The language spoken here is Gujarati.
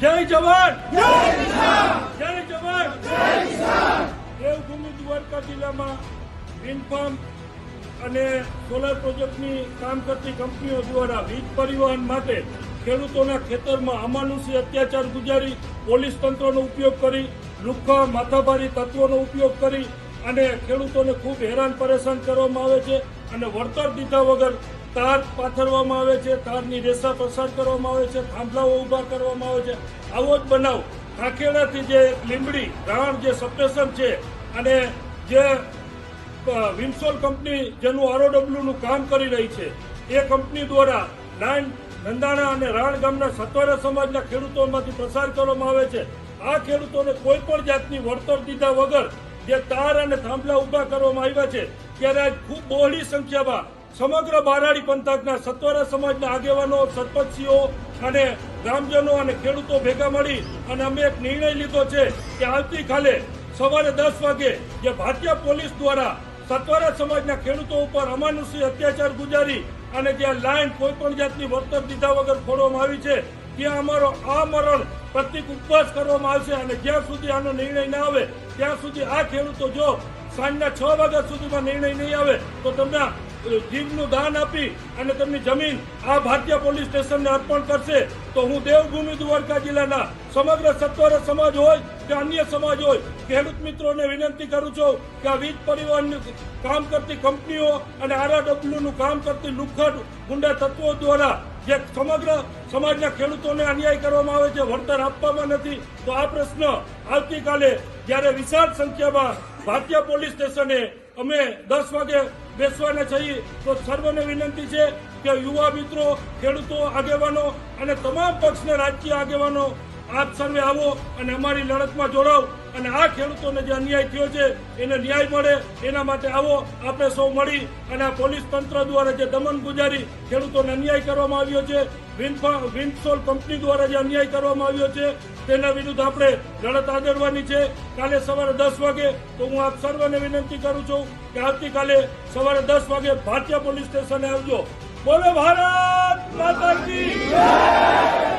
જય જવાન! જય જવાન! દેવભૂમિ દ્વારકા જિલ્લામાં વિન્ડફાર્મ અને સોલાર પ્રોજેક્ટની કામ કરતી કંપનીઓ દ્વારા વીજ પરિવહન માટે ખેડૂતોના ખેતરમાં અમાનુષી અત્યાચાર ગુજારી પોલીસ તંત્રનો ઉપયોગ કરી લુખ્ખા માથાભારી તત્વોનો ઉપયોગ કરી અને ખેડૂતોને ખૂબ હેરાન પરેશાન કરવામાં આવે છે અને વળતર દીધા વગર તાર પાથરવામાં આવે છે, તારની રેસા પસાર કરવામાં આવે છે, થાંભલાઓ ઊભા કરવામાં આવે છે. આવો જ બનાવ ખાખેડાથી જે લીંબડી, રાણ જે સબસ્ટેશન છે અને જે વિમસોલ કંપની જેનું આરઓડબ્લ્યુનું કામ કરી રહી છે, એ કંપની દ્વારા લાઈન નંદાણા અને રાણ ગામના સત્વરા સમાજના ખેડૂતોમાંથી પસાર કરવામાં આવે છે. આ ખેડૂતોને કોઈ પણ જાતની વળતર દીધા વગર જે તાર અને થાંભલા ઊભા કરવામાં આવ્યા છે, ત્યારે આજ ખૂબ બહોળી સંખ્યામાં સમગ્ર બારાડી પંથકના સત્વરા સમાજના આગેવાનો, સરપંચીઓ અને ગ્રામજનો અને ખેડૂતો ભેગા મળી અને અમે એક નિર્ણય લીધો છે કે આવતીકાલે સવારે દસ વાગે જે ભારતીય પોલીસ દ્વારા સત્વરા સમાજના ખેડૂતો ઉપર અમાનુષી અત્યાચાર ગુજારી અને જ્યાં લાઈન કોઈ પણ જાતની વળતર દીધા વગર ખોડવામાં આવી છે ત્યાં અમારો આ મરણ પ્રતિક ઉપવાસ કરવામાં આવશે અને જ્યાં સુધી આનો નિર્ણય ના આવે, ત્યાં સુધી આ ખેડૂતો જો સાંજના છ વાગ્યા સુધીમાં નિર્ણય નહીં આવે, તો તમને જીવનું દાન આપી અને તેમની જમીન આ ભારતીય પોલીસ સ્ટેશનને અર્પણ કરશે. તો હું દેવભૂમિ દ્વારકા જિલ્લાના સમગ્ર સત્વર સમાજ હોય કે અન્ય સમાજ હોય, ખેડૂત મિત્રોને વિનંતી કરું છું કે આ વીજ પરિવહનનું કામ કરતી કંપનીઓ અને આરઆરડબ્લ્યુનું કામ કરતી લુખડ ગુંડા તત્વો દ્વારા જે સમગ્ર સમાજના ખેડૂતોને અન્યાય કરવામાં આવે છે, વળતર આપવામાં નથી, તો આ પ્રશ્ન આવતીકાલે જ્યારે વિશાળ સંખ્યામાં ભારતીય પોલીસ સ્ટેશને અમે દસ વાગે બેસવાના છીએ, તો સર્વને વિનંતી છે કે યુવા મિત્રો, ખેડૂતો, આગેવાનો અને તમામ પક્ષના રાજકીય આગેવાનો આપ સર્વે આવો અને અમારી લડતમાં જોડાવ અને આ ખેડૂતોને જે અન્યાય થયો છે, એને ન્યાય મળે, એના માટે આવો. આપણે સૌ મળી અને આ પોલીસ તંત્ર દ્વારા જે દમન ગુજારી ખેડૂતોને અન્યાય કરવામાં આવ્યો છે વિન્ડસોલ કંપની દ્વારા જે અન્યાય કરવામાં આવ્યો છે, તેના વિરુદ્ધ આપણે લડત આદરવાની છે. કાલે સવારે દસ વાગે તો હું આપ સર્વને વિનંતી કરું છું કે આવતીકાલે સવારે દસ વાગે ભારતીય પોલીસ સ્ટેશને આવજો. બોલો ભારત માતા!